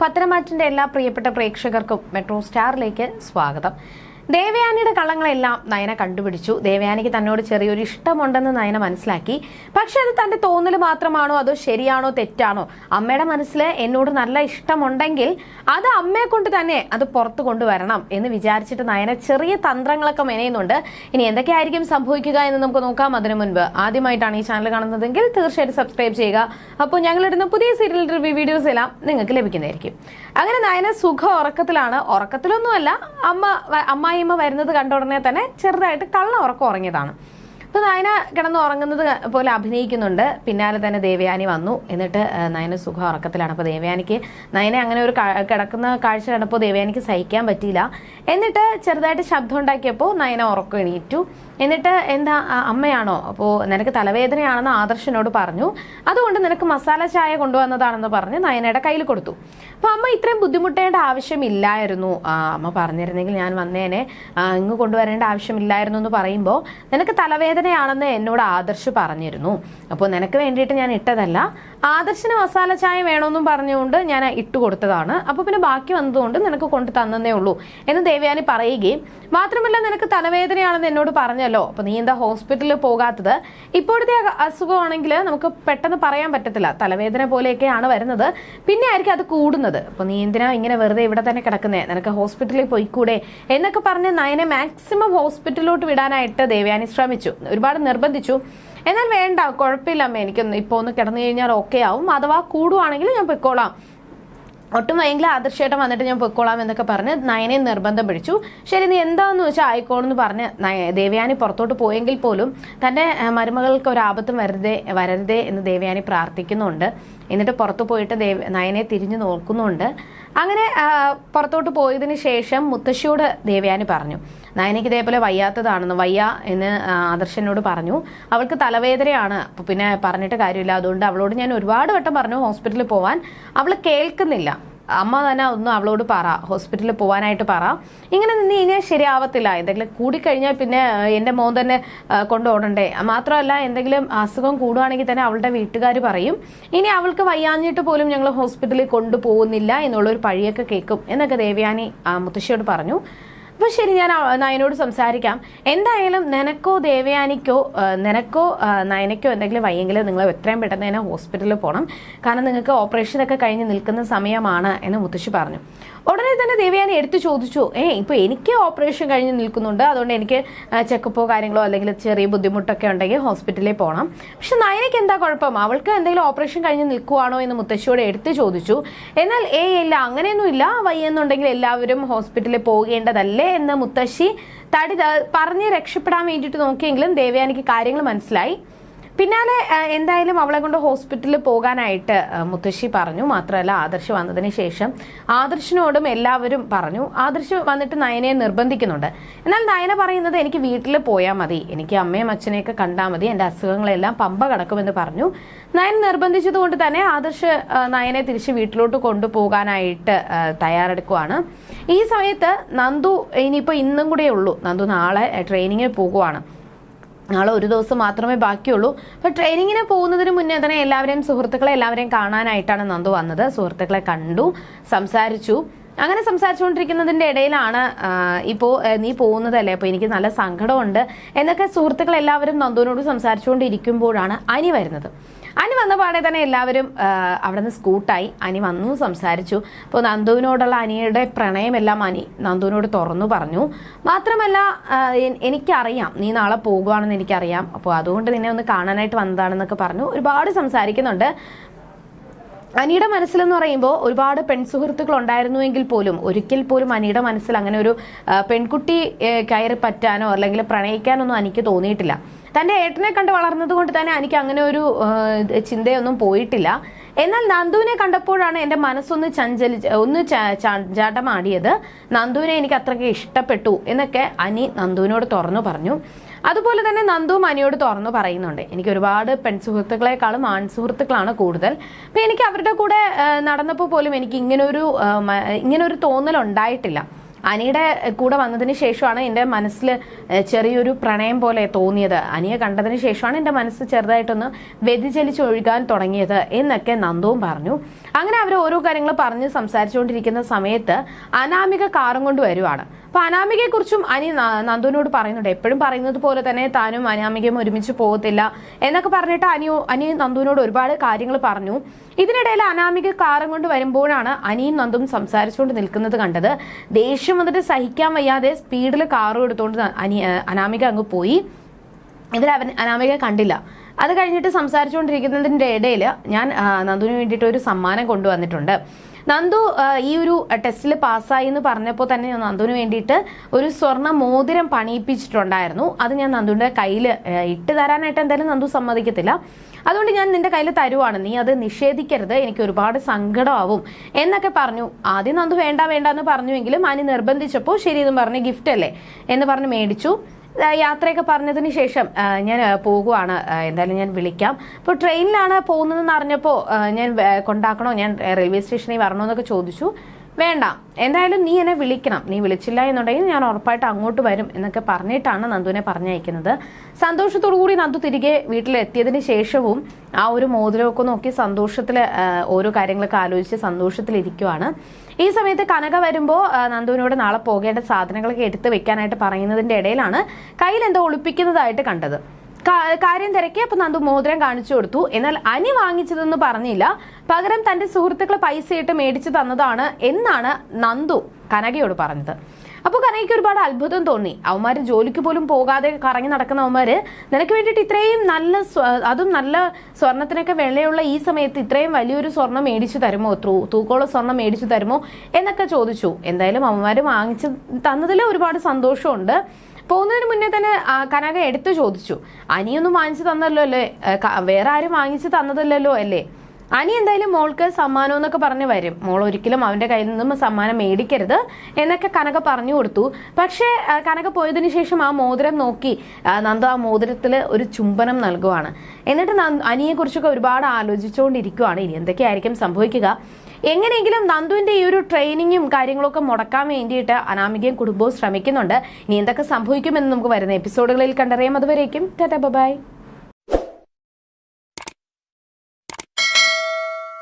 പത്തനംമാറ്റിന്റെ എല്ലാ പ്രിയപ്പെട്ട പ്രേക്ഷകർക്കും മെട്രോ സ്റ്റാറിലേക്ക് സ്വാഗതം. ദേവയാനിയുടെ കള്ളങ്ങളെല്ലാം നയന കണ്ടുപിടിച്ചു. ദേവയാനിക്ക് തന്നോട് ചെറിയൊരു ഇഷ്ടമുണ്ടെന്ന് നയന മനസ്സിലാക്കി. പക്ഷെ അത് തന്റെ തോന്നൽ മാത്രമാണോ അതോ ശരിയാണോ തെറ്റാണോ? അമ്മയുടെ മനസ്സിൽ എന്നോട് നല്ല ഇഷ്ടമുണ്ടെങ്കിൽ അത് അമ്മയെ കൊണ്ട് തന്നെ അത് പുറത്തു കൊണ്ടുവരണം എന്ന് വിചാരിച്ചിട്ട് നയന ചെറിയ തന്ത്രങ്ങളൊക്കെ മെനയുന്നുണ്ട്. ഇനി എന്തൊക്കെയായിരിക്കും സംഭവിക്കുക എന്ന് നമുക്ക് നോക്കാം അതിനു മുൻപ്. ആദ്യമായിട്ടാണ് ഈ ചാനൽ കാണുന്നതെങ്കിൽ തീർച്ചയായിട്ടും സബ്സ്ക്രൈബ് ചെയ്യുക. അപ്പോൾ ഞങ്ങളിടുന്ന പുതിയ സീരിയൽ റിവ്യൂ വീഡിയോസ് എല്ലാം നിങ്ങൾക്ക് ലഭിക്കുന്നതായിരിക്കും. അങ്ങനെ നയന സുഖ ഉറക്കത്തിലാണ്. ഉറക്കത്തിലൊന്നുമല്ല അമ്മ വ- അമ്മായിയമ്മ വരുന്നത് കണ്ട ഉടനെ തന്നെ ചെറുതായിട്ട് കള്ള ഉറക്കം ഉറങ്ങിയതാണ്. അപ്പോൾ നയന കിടന്ന് ഉറങ്ങുന്നത് പോലെ അഭിനയിക്കുന്നുണ്ട്. പിന്നാലെ തന്നെ ദേവയാനി വന്നു. എന്നിട്ട് നയന സുഖ ഉറക്കത്തിലാണ്. അപ്പോൾ ദേവയാനിക്ക് നയനെ അങ്ങനെ ഒരു കിടക്കുന്ന കാഴ്ച കണ്ടപ്പോൾ ദേവയാനിക്ക് സഹിക്കാൻ പറ്റിയില്ല. എന്നിട്ട് ചെറുതായിട്ട് ശബ്ദം ഉണ്ടാക്കിയപ്പോൾ നയന ഉറക്കം എണീറ്റു. എന്നിട്ട് എന്താ അമ്മയാണോ? അപ്പോൾ നിനക്ക് തലവേദനയാണെന്ന് ആദർശനോട് പറഞ്ഞു. അതുകൊണ്ട് നിനക്ക് മസാല ചായ കൊണ്ടുവന്നതാണെന്ന് പറഞ്ഞ് നയനയുടെ കയ്യിൽ കൊടുത്തു. അപ്പോൾ അമ്മ ഇത്രയും ബുദ്ധിമുട്ടേണ്ട ആവശ്യമില്ലായിരുന്നു. അമ്മ പറഞ്ഞിരുന്നെങ്കിൽ ഞാൻ വന്നേനെ. ഇങ്ങ് കൊണ്ടുവരേണ്ട ആവശ്യമില്ലായിരുന്നു എന്ന് പറയുമ്പോൾ നിനക്ക് തലവേദനയാണെന്ന് എന്നോട് ആദർശ് പറഞ്ഞിരുന്നു. അപ്പോൾ നിനക്ക് വേണ്ടിയിട്ട് ഞാൻ ഇട്ടതല്ല. ആദർശിന് മസാല ചായ വേണമെന്നും പറഞ്ഞുകൊണ്ട് ഞാൻ ഇട്ട് കൊടുത്തതാണ്. അപ്പോൾ പിന്നെ ബാക്കി വന്നതുകൊണ്ട് നിനക്ക് കൊണ്ട് തന്നതേ ഉള്ളൂ എന്ന് ദേവയാനി പറയുകയും മാത്രമല്ല നിനക്ക് തലവേദനയാണെന്ന് എന്നോട് പറഞ്ഞല്ലോ. അപ്പോൾ നീ എന്താ ഹോസ്പിറ്റലിൽ പോകാത്തത്? ഇപ്പോഴത്തെ അസുഖമാണെങ്കിൽ നമുക്ക് പെട്ടെന്ന് പറയാൻ പറ്റത്തില്ല. തലവേദന പോലെയൊക്കെയാണ് വരുന്നത്. പിന്നെ ആയിരിക്കും അത് കൂടുന്നത്. അപ്പോൾ നീ എന്തിനാ ഇങ്ങനെ വെറുതെ ഇവിടെ തന്നെ കിടക്കുന്നേ? നിനക്ക് ഹോസ്പിറ്റലിൽ പോയിക്കൂടെ? എന്നൊക്കെ പറഞ്ഞ് നയനെ മാക്സിമം ഹോസ്പിറ്റലിലോട്ട് വിടാനായിട്ട് ദേവയാനി ശ്രമിച്ചു. ഒരുപാട് നിർബന്ധിച്ചു. എന്നാൽ വേണ്ട കുഴപ്പമില്ല അമ്മ. എനിക്കൊന്ന് ഇപ്പോൾ ഒന്ന് കിടന്നു കഴിഞ്ഞാൽ ഓക്കെ ആവും. അഥവാ കൂടുവാണെങ്കിൽ ഞാൻ പൊയ്ക്കോളാം. ഒട്ടും വൈകില്ല ആദർശേട്ടൻ വന്നിട്ട് ഞാൻ പൊയ്ക്കോളാം എന്നൊക്കെ പറഞ്ഞ് നയനെ നിർബന്ധം പിടിച്ചു. ശരി നീ എന്താന്ന് വെച്ചാൽ ആയിക്കോളെന്ന് പറഞ്ഞ് ദേവയാനി പുറത്തോട്ട് പോയെങ്കിൽ പോലും തന്റെ മരുമകൾക്ക് ഒരു ആപത്തും വരരുതേ വരരുതേ എന്ന് ദേവയാനി പ്രാർത്ഥിക്കുന്നുണ്ട്. എന്നിട്ട് പുറത്തു പോയിട്ട് ദേവ നയനെ തിരിഞ്ഞു നോക്കുന്നുണ്ട്. അങ്ങനെ പുറത്തോട്ട് പോയതിന് ശേഷം മുത്തശ്ശിയോട് ദേവയാനി പറഞ്ഞു നയനയ്ക്ക് ഇതേപോലെ വയ്യാത്തതാണെന്ന് വയ്യ എന്ന് ആദർശനോട് പറഞ്ഞു. അവൾക്ക് തലവേദനയാണ്. പിന്നെ പറഞ്ഞിട്ട് കാര്യമില്ല. അതുകൊണ്ട് അവളോട് ഞാൻ ഒരുപാട് വട്ടം പറഞ്ഞു ഹോസ്പിറ്റലിൽ പോവാൻ. അവൾ കേൾക്കുന്നില്ല. അമ്മ തന്നെ ഒന്നും അവളോട് പറ. ഹോസ്പിറ്റലിൽ പോകാനായിട്ട് പറ. ഇങ്ങനെ നിന്ന് കഴിഞ്ഞാൽ ശരിയാവത്തില്ല. എന്തെങ്കിലും കൂടിക്കഴിഞ്ഞാൽ പിന്നെ എന്റെ മോൻ തന്നെ കൊണ്ടുപോകണ്ടേ മാത്രമല്ല എന്തെങ്കിലും അസുഖം കൂടുകയാണെങ്കിൽ തന്നെ അവളുടെ വീട്ടുകാർ പറയും ഇനി അവൾക്ക് വയ്യാഞ്ഞിട്ട് പോലും ഞങ്ങൾ ഹോസ്പിറ്റലിൽ കൊണ്ടുപോകുന്നില്ല എന്നുള്ളൊരു പഴിയൊക്കെ കേൾക്കും. എന്നൊക്കെ ദേവയാനി മുത്തശ്ശിയോട് പറഞ്ഞു. അപ്പോൾ ശരി ഞാൻ നയനോട് സംസാരിക്കാം. എന്തായാലും നിനക്കോ ദേവയാനിക്കോ നിനക്കോ നയനയ്ക്കോ എന്തെങ്കിലും വയ്യെങ്കിൽ നിങ്ങൾ എത്രയും പെട്ടെന്ന് തന്നെ ഹോസ്പിറ്റലിൽ പോകണം കാരണം നിങ്ങൾക്ക് ഓപ്പറേഷനൊക്കെ കഴിഞ്ഞ് നിൽക്കുന്ന സമയമാണ് എന്ന് മുത്തശ്ശി പറഞ്ഞു. ഉടനെ തന്നെ ദേവയാനി എടുത്തു ചോദിച്ചു ഏ ഇപ്പോൾ എനിക്ക് ഓപ്പറേഷൻ കഴിഞ്ഞ് നിൽക്കുന്നുണ്ട്. അതുകൊണ്ട് എനിക്ക് ചെക്കപ്പോ കാര്യങ്ങളോ അല്ലെങ്കിൽ ചെറിയ ബുദ്ധിമുട്ടൊക്കെ ഉണ്ടെങ്കിൽ ഹോസ്പിറ്റലിൽ പോകണം പക്ഷെ നയനയ്ക്ക് എന്താ കുഴപ്പം? അവൾക്ക് എന്തെങ്കിലും ഓപ്പറേഷൻ കഴിഞ്ഞ് നിൽക്കുവാണോ എന്ന് മുത്തശ്ശിയോട് എടുത്തു ചോദിച്ചു. എന്നാൽ ഏ ഇല്ല അങ്ങനെയൊന്നും ഇല്ല. വയ്യെന്നുണ്ടെങ്കിൽ എല്ലാവരും ഹോസ്പിറ്റലിൽ പോകേണ്ടതല്ലേ എന്ന് മുത്തശ്ശി തടി പറഞ്ഞ് രക്ഷപ്പെടാൻ വേണ്ടിയിട്ട് നോക്കിയെങ്കിലും ദേവയാനിക്ക് കാര്യങ്ങൾ മനസ്സിലായി. പിന്നാലെ എന്തായാലും അവളെ കൊണ്ട് ഹോസ്പിറ്റലിൽ പോകാനായിട്ട് മുത്തശ്ശി പറഞ്ഞു. മാത്രമല്ല ആദർശ് വന്നതിന് ശേഷം ആദർശിനോടും എല്ലാവരും പറഞ്ഞു. ആദർശ് വന്നിട്ട് നയനയെ നിർബന്ധിക്കുന്നുണ്ട്. എന്നാൽ നയന പറയുന്നത് എനിക്ക് വീട്ടിൽ പോയാൽ മതി. എനിക്ക് അമ്മയും അച്ഛനെയൊക്കെ കണ്ടാൽ മതി. എന്റെ അസുഖങ്ങളെല്ലാം പമ്പ കടക്കുമെന്ന് പറഞ്ഞു. നയൻ നിർബന്ധിച്ചതുകൊണ്ട് തന്നെ ആദർശ് നയനെ തിരിച്ച് വീട്ടിലോട്ട് കൊണ്ടുപോകാനായിട്ട് തയ്യാറെടുക്കുവാണ്. ഈ സമയത്ത് നന്ദു ഇനിയിപ്പോൾ ഇന്നും കൂടെ ഉള്ളൂ. നന്ദു നാളെ ട്രെയിനിങ്ങിൽ പോകുവാണ്. നാളെ ഒരു ദിവസം മാത്രമേ ബാക്കിയുള്ളൂ. അപ്പോൾ ട്രെയിനിങ്ങിന് പോകുന്നതിന് മുന്നേ തന്നെ എല്ലാവരെയും സുഹൃത്തുക്കളെ എല്ലാവരെയും കാണാനായിട്ടാണ് നന്ദു വന്നത്. സുഹൃത്തുക്കളെ കണ്ടു സംസാരിച്ചു. അങ്ങനെ സംസാരിച്ചുകൊണ്ടിരിക്കുന്നതിന്റെ ഇടയിലാണ് ഇപ്പോൾ നീ പോകുന്നതല്ലേ? അപ്പോൾ എനിക്ക് നല്ല സങ്കടമുണ്ട്. എന്നൊക്കെ സുഹൃത്തുക്കൾ എല്ലാവരും നന്ദുവിനോട് സംസാരിച്ചുകൊണ്ടിരിക്കുമ്പോഴാണ് അനി വരുന്നത്. അനി വന്ന പാടെ തന്നെ എല്ലാവരും അവിടെ നിന്ന് സ്കൂട്ടായി. അനി വന്നു സംസാരിച്ചു. അപ്പോൾ നന്ദുവിനോടുള്ള അനിയുടെ പ്രണയമെല്ലാം അനി നന്ദുവിനോട് തുറന്നു പറഞ്ഞു. മാത്രമല്ല എനിക്കറിയാം നീ നാളെ പോകുവാണെന്ന് എനിക്കറിയാം. അപ്പോൾ അതുകൊണ്ട് നിന്നെ ഒന്ന് കാണാനായിട്ട് വന്നതാണെന്നൊക്കെ പറഞ്ഞു. ഒരുപാട് സംസാരിക്കുന്നുണ്ട്. അനിയുടെ മനസ്സിലെന്ന് പറയുമ്പോൾ ഒരുപാട് പെൺസുഹൃത്തുക്കൾ ഉണ്ടായിരുന്നുവെങ്കിൽ പോലും ഒരിക്കൽ പോലും അനിയുടെ മനസ്സിൽ അങ്ങനെ ഒരു പെൺകുട്ടി കയറി പറ്റാനോ അല്ലെങ്കിൽ പ്രണയിക്കാനൊന്നും അനിക്ക് തോന്നിയിട്ടില്ല. തന്റെ ഏട്ടനെ കണ്ട് വളർന്നത് കൊണ്ട് തന്നെ എനിക്ക് അങ്ങനെ ഒരു ചിന്തയൊന്നും പോയിട്ടില്ല. എന്നാൽ നന്ദുവിനെ കണ്ടപ്പോഴാണ് എന്റെ മനസ്സൊന്ന് ചഞ്ചലി ഒന്ന് ചാട്ടമാടിയത്. നന്ദുവിനെ എനിക്ക് അത്രയ്ക്ക് ഇഷ്ടപ്പെട്ടു എന്നൊക്കെ അനി നന്ദുവിനോട് തുറന്നു പറഞ്ഞു. അതുപോലെ തന്നെ നന്ദുവും അനിയോട് തുറന്നു പറയുന്നുണ്ട്. എനിക്ക് ഒരുപാട് പെൺസുഹൃത്തുക്കളെക്കാളും ആൺസുഹൃത്തുക്കളാണ് കൂടുതൽ. അപ്പം എനിക്ക് അവരുടെ കൂടെ നടന്നപ്പോൾ പോലും എനിക്ക് ഇങ്ങനൊരു ഇങ്ങനൊരു തോന്നൽ ഉണ്ടായിട്ടില്ല അനിയുടെ കൂടെ വന്നതിന് ശേഷമാണ് എന്റെ മനസ്സിൽ ചെറിയൊരു പ്രണയം പോലെ തോന്നിയത്. അനിയെ കണ്ടതിന് ശേഷമാണ് എന്റെ മനസ്സ് ചെറുതായിട്ടൊന്ന് വ്യതിചലിച്ച് ഒഴുകാൻ തുടങ്ങിയത് എന്നൊക്കെ നന്ദവും പറഞ്ഞു. അങ്ങനെ അവർ ഓരോ കാര്യങ്ങൾ പറഞ്ഞ് സംസാരിച്ചുകൊണ്ടിരിക്കുന്ന സമയത്ത് അനാമിക കാറും കൊണ്ട് വരുവാണ്. അനാമികയെ കുറിച്ചും അനി നന്ദുവിനോട് പറയുന്നുണ്ട്. എപ്പോഴും പറയുന്നത് പോലെ തന്നെ താനും അനാമികയും ഒരുമിച്ച് പോകത്തില്ല എന്നൊക്കെ പറഞ്ഞിട്ട് അനിയോ അനി നന്ദുവിനോട് ഒരുപാട് കാര്യങ്ങൾ പറഞ്ഞു. ഇതിനിടയിൽ അനാമിക കാറും കൊണ്ട് വരുമ്പോഴാണ് അനിയും നന്ദും സംസാരിച്ചുകൊണ്ട് നിൽക്കുന്നത് കണ്ടത്. ദേഷ്യം വന്നിട്ട് സഹിക്കാൻ വയ്യാതെ സ്പീഡിൽ കാറും എടുത്തുകൊണ്ട് അനി അനാമിക അങ്ങ് പോയി. ഇവർ അവൻ അനാമിക കണ്ടില്ല. അത് കഴിഞ്ഞിട്ട് സംസാരിച്ചുകൊണ്ടിരിക്കുന്നതിന്റെ ഇടയിൽ ഞാൻ നന്ദുവിന് വേണ്ടിയിട്ട് ഒരു സമ്മാനം കൊണ്ടുവന്നിട്ടുണ്ട്. നന്ദു ഈ ഒരു ടെസ്റ്റിൽ പാസ്സായി എന്ന് പറഞ്ഞപ്പോൾ തന്നെ ഞാൻ നന്ദുവിന് വേണ്ടിയിട്ട് ഒരു സ്വർണ മോതിരം പണിയിപ്പിച്ചിട്ടുണ്ടായിരുന്നു. അത് ഞാൻ നന്ദുവിന്റെ കയ്യിൽ ഇട്ട് തരാനായിട്ട് എന്തായാലും നന്ദു സമ്മതിക്കത്തില്ല. അതുകൊണ്ട് ഞാൻ നിന്റെ കയ്യിൽ തരുവാണ്. നീ അത് നിഷേധിക്കരുത്. എനിക്ക് ഒരുപാട് സങ്കടമാവും എന്നൊക്കെ പറഞ്ഞു. ആദ്യം നന്ദു വേണ്ട വേണ്ട എന്ന് പറഞ്ഞുവെങ്കിലും അനി നിർബന്ധിച്ചപ്പോൾ ശരി എന്ന് പറഞ്ഞ് ഗിഫ്റ്റ് അല്ലേ എന്ന് പറഞ്ഞ് മേടിച്ചു. യാത്രയൊക്കെ പറഞ്ഞതിന് ശേഷം ഞാൻ പോകുവാണ്. എന്തായാലും ഞാൻ വിളിക്കാം. അപ്പോൾ ട്രെയിനിലാണ് പോകുന്നതെന്ന് അറിഞ്ഞപ്പോൾ ഞാൻ കൊണ്ടാക്കണോ? ഞാൻ റെയിൽവേ സ്റ്റേഷനിൽ വരണോ എന്നൊക്കെ ചോദിച്ചു. വേണ്ട. എന്തായാലും നീ എന്നെ വിളിക്കണം. നീ വിളിച്ചില്ല എന്നുണ്ടെങ്കിൽ ഞാൻ ഉറപ്പായിട്ട് അങ്ങോട്ട് വരും എന്നൊക്കെ പറഞ്ഞിട്ടാണ് നന്ദുവിനെ പറഞ്ഞയക്കുന്നത്. സന്തോഷത്തോടു കൂടി നന്ദു തിരികെ വീട്ടിലെത്തിയതിന് ശേഷവും ആ ഒരു മോതിരമൊക്കെ നോക്കി സന്തോഷത്തിൽ ഓരോ കാര്യങ്ങളൊക്കെ ആലോചിച്ച് സന്തോഷത്തിലിരിക്കുവാണ്. ഈ സമയത്ത് കനക വരുമ്പോൾ നന്ദുവിനോട് നാളെ പോകേണ്ട സാധനങ്ങളൊക്കെ എടുത്ത് വെക്കാനായിട്ട് പറയുന്നതിന്റെ ഇടയിലാണ് കയ്യിൽ എന്തോ ഒളിപ്പിക്കുന്നതായിട്ട് കണ്ടത്. കാര്യം തിരക്കി അപ്പൊ നന്ദു മോതിരം കാണിച്ചു കൊടുത്തു. എന്നാൽ അനി വാങ്ങിച്ചതെന്ന് പറഞ്ഞില്ല. പകരം തന്റെ സുഹൃത്തുക്കൾ പൈസയിട്ട് മേടിച്ചു തന്നതാണ് എന്നാണ് നന്ദു കനകയോട് പറഞ്ഞത്. അപ്പോൾ കനകയ്ക്ക് ഒരുപാട് അത്ഭുതം തോന്നി. അവന്മാര് ജോലിക്ക് പോലും പോകാതെ കറങ്ങി നടക്കുന്ന അവന്മാര് നിനക്ക് വേണ്ടിയിട്ട് ഇത്രയും നല്ല അതും നല്ല സ്വർണത്തിനൊക്കെ വെള്ളയുള്ള ഈ സമയത്ത് ഇത്രയും വലിയൊരു സ്വർണം മേടിച്ചു തരുമോ? ത്രൂ- തൂക്കോള സ്വർണം മേടിച്ചു തരുമോ? എന്നൊക്കെ ചോദിച്ചു. എന്തായാലും അവന്മാര് വാങ്ങിച്ചു തന്നതിൽ ഒരുപാട് സന്തോഷമുണ്ട്. പോകുന്നതിന് മുന്നേ തന്നെ കനക എടുത്തു ചോദിച്ചു. അനിയൊന്നും വാങ്ങിച്ചു തന്നല്ലോ അല്ലേ? വേറെ ആരും വാങ്ങിച്ചു തന്നതല്ലല്ലോ അല്ലേ? അനി എന്തായാലും മോൾക്ക് സമ്മാനം എന്നൊക്കെ പറഞ്ഞ് വരും. മോൾ ഒരിക്കലും അവന്റെ കയ്യിൽ നിന്നും സമ്മാനം മേടിക്കരുത് എന്നൊക്കെ കനക പറഞ്ഞു കൊടുത്തു. പക്ഷേ കനക പോയതിന് ശേഷം ആ മോതിരം നോക്കി നന്ദ ആ മോതിരത്തിൽ ഒരു ചുംബനം നൽകുവാണ്. എന്നിട്ട് അനിയെ കുറിച്ചൊക്കെ ഒരുപാട് ആലോചിച്ചുകൊണ്ടിരിക്കുവാണ്. ഇനി എന്തൊക്കെയായിരിക്കും സംഭവിക്കുക? എങ്ങനെയെങ്കിലും നന്ദുവിന്റെ ഈ ഒരു ട്രെയിനിങ്ങും കാര്യങ്ങളൊക്കെ മുടക്കാൻ വേണ്ടിയിട്ട് അനാമികയും കുടുംബവും ശ്രമിക്കുന്നുണ്ട്. ഇനി എന്തൊക്കെ സംഭവിക്കുമെന്ന് നമുക്ക് വരുന്ന എപ്പിസോഡുകളിൽ കണ്ടറിയാം. അതുവരേക്കും ടാറ്റ ബൈ.